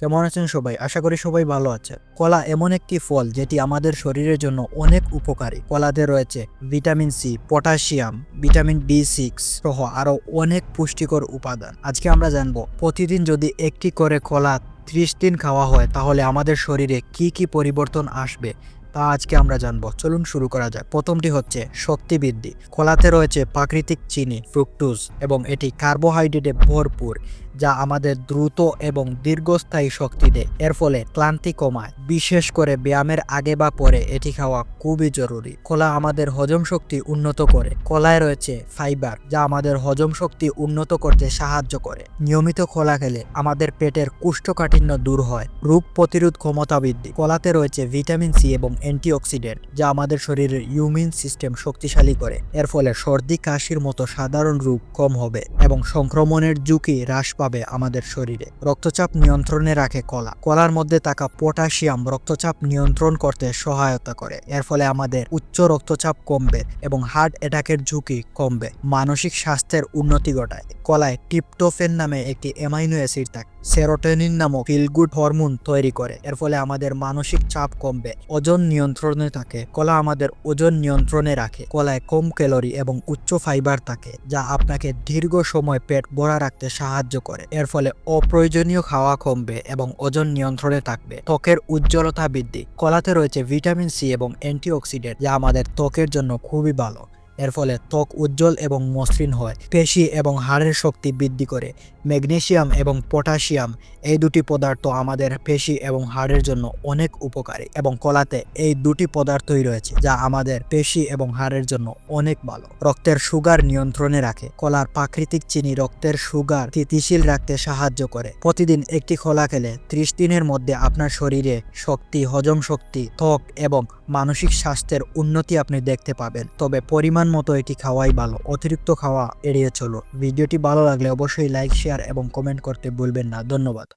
কেমন আছেন সবাই? আশা করি সবাই ভালো আছে। কলা এমন একটি ফল যেটি আমাদের শরীরের জন্য অনেক উপকারী। কলাতে রয়েছে vitamin C, potassium, vitamin B six সহ আরও অনেক পুষ্টিকর উপাদান। আজকে আমরা জানব, প্রতিদিন যদি একটি করে কলা ত্রিশ দিন খাওয়া হয়, তাহলে আমাদের শরীরে কি কি পরিবর্তন আসবে তা আজকে আমরা জানব। চলুন শুরু করা যাক। প্রথমটি হচ্ছে শক্তি বৃদ্ধি। কলাতে রয়েছে প্রাকৃতিক চিনি, ফ্রুক্টোজ এবং এটি কার্বোহাইড্রেটে ভরপুর। যা আমাদের দ্রুত এবং দীর্ঘস্থায়ী শক্তি দেয়। এর ফলে ক্লান্তি কমায়। বিশেষ করে ব্যায়ামের আগে বা পরে এটি খাওয়া খুবই জরুরি। কলা আমাদের হজম শক্তি উন্নত করে। কলায় রয়েছে ফাইবার, যা আমাদের হজম শক্তি উন্নত করতে সাহায্য করে। নিয়মিত কলা খেলে আমাদের পেটের কুষ্ঠকাঠিন্য দূর হয়। রোগ প্রতিরোধ ক্ষমতা বৃদ্ধি। কলাতে রয়েছে ভিটামিন সি এবং অ্যান্টিঅক্সিডেন্ট, যা আমাদের শরীরের ইমিউন সিস্টেম শক্তিশালী করে। এর ফলে সর্দি, কাশির মতো সাধারণ রোগ কম হবে এবং সংক্রমণের ঝুঁকি হ্রাস পাবে। আমাদের শরীরে। রক্তচাপ নিয়ন্ত্রণে রাখে কলা। কলার মধ্যে থাকা পটাশিয়াম রক্তচাপ নিয়ন্ত্রণ করতে সহায়তা করে। এর ফলে আমাদের উচ্চ রক্তচাপ কমবে এবং হার্ট অ্যাটাকের ঝুঁকি কমবে। মানসিক স্বাস্থ্যের উন্নতি ঘটায়। কলায় টিপটোফেন নামে একটি অ্যামাইনো অ্যাসিড থাকে। সেরোটোনিন নামক ফিল গুড হরমোন তৈরি করে। এর ফলে আমাদের মানসিক চাপ কমবে, ওজন নিয়ন্ত্রণে থাকে, কলা আমাদের ওজন নিয়ন্ত্রণে রাখে, কলায় কম ক্যালোরি এবং উচ্চ ফাইবার থাকে, যা আপনাকে দীর্ঘ সময় পেট ভরা রাখতে সাহায্য করে। এর ফলে অপ্রয়োজনীয় খাওয়া কমবে এবং ওজন নিয়ন্ত্রণে থাকবে। ত্বকের উজ্জ্বলতা বৃদ্ধি, কলাতে রয়েছে ভিটামিন সি এবং অ্যান্টিঅক্সিডেন্ট, যা আমাদের ত্বকের জন্য খুবই ভালো। এর ফলে ত্বক উজ্জ্বল এবং মসৃণ হয়। পেশি এবং হাড়ের শক্তি বৃদ্ধি করে। ম্যাগনেশিয়াম এবং পটাশিয়াম এই দুটি পদার্থ আমাদের পেশি এবং হাড়ের জন্য অনেক উপকারী এবং কলাতে এই দুটি পদার্থই রয়েছে যা আমাদের পেশি এবং হাড়ের জন্য অনেক ভালো। রক্তের সুগার নিয়ন্ত্রণে রাখে। কলার প্রাকৃতিক চিনি রক্তের সুগার স্থিতিশীল রাখতে সাহায্য করে। প্রতিদিন একটি কলা খেলে ত্রিশ দিনের মধ্যে আপনার শরীরে শক্তি, হজম শক্তি, ত্বক এবং মানসিক স্বাস্থ্যের উন্নতি আপনি দেখতে পাবেন। তবে পরিমাণ মতো এটি খাওয়াই ভালো। অতিরিক্ত খাওয়া এড়িয়ে চলো। ভিডিওটি ভালো লাগলে অবশ্যই লাইক শেয়ার এবং কমেন্ট করতে ভুলবেন না। ধন্যবাদ।